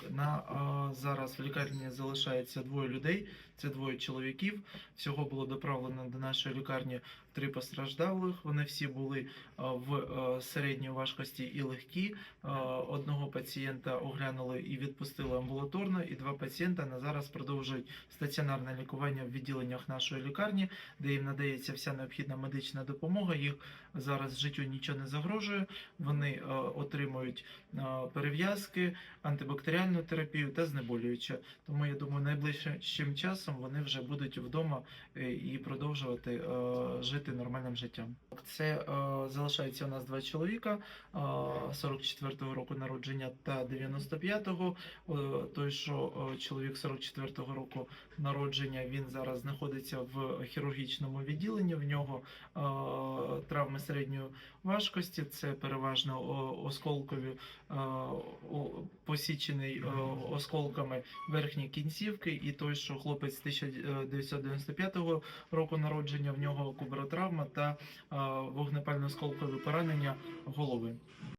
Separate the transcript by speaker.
Speaker 1: Так, на а, зараз в лікарні залишається двоє людей. Це двоє чоловіків. Всього було доправлено до нашої лікарні три постраждалих. Вони всі були а, в а, середньої важкості і легкі. А, Одного пацієнта оглянули і відпустили амбулаторно, і два пацієнта на зараз продовжують стаціонарне лікування в відділеннях нашої лікарні, де їм надається вся необхідна медична допомога. Їх зараз життю нічого не загрожує. Вони а, отримують а, перев'язки, антибактеріальну терапію та знеболююче. Тому я думаю, найближчим часом вони вже будуть вдома е, і продовжувати е, жити нормальним життям. Це е, залишається у нас два чоловіка е, 44-го року народження та 95-го. Е, Той, що чоловік 44-го року народження, він зараз знаходиться в хірургічному відділенні. В нього е, травми середньої важкості, це переважно осколкові е, посічений е, осколками верхні кінцівки, і той, що хлопець 1995 року народження, в нього кубротравма та е, вогнепально-осколкові поранення голови.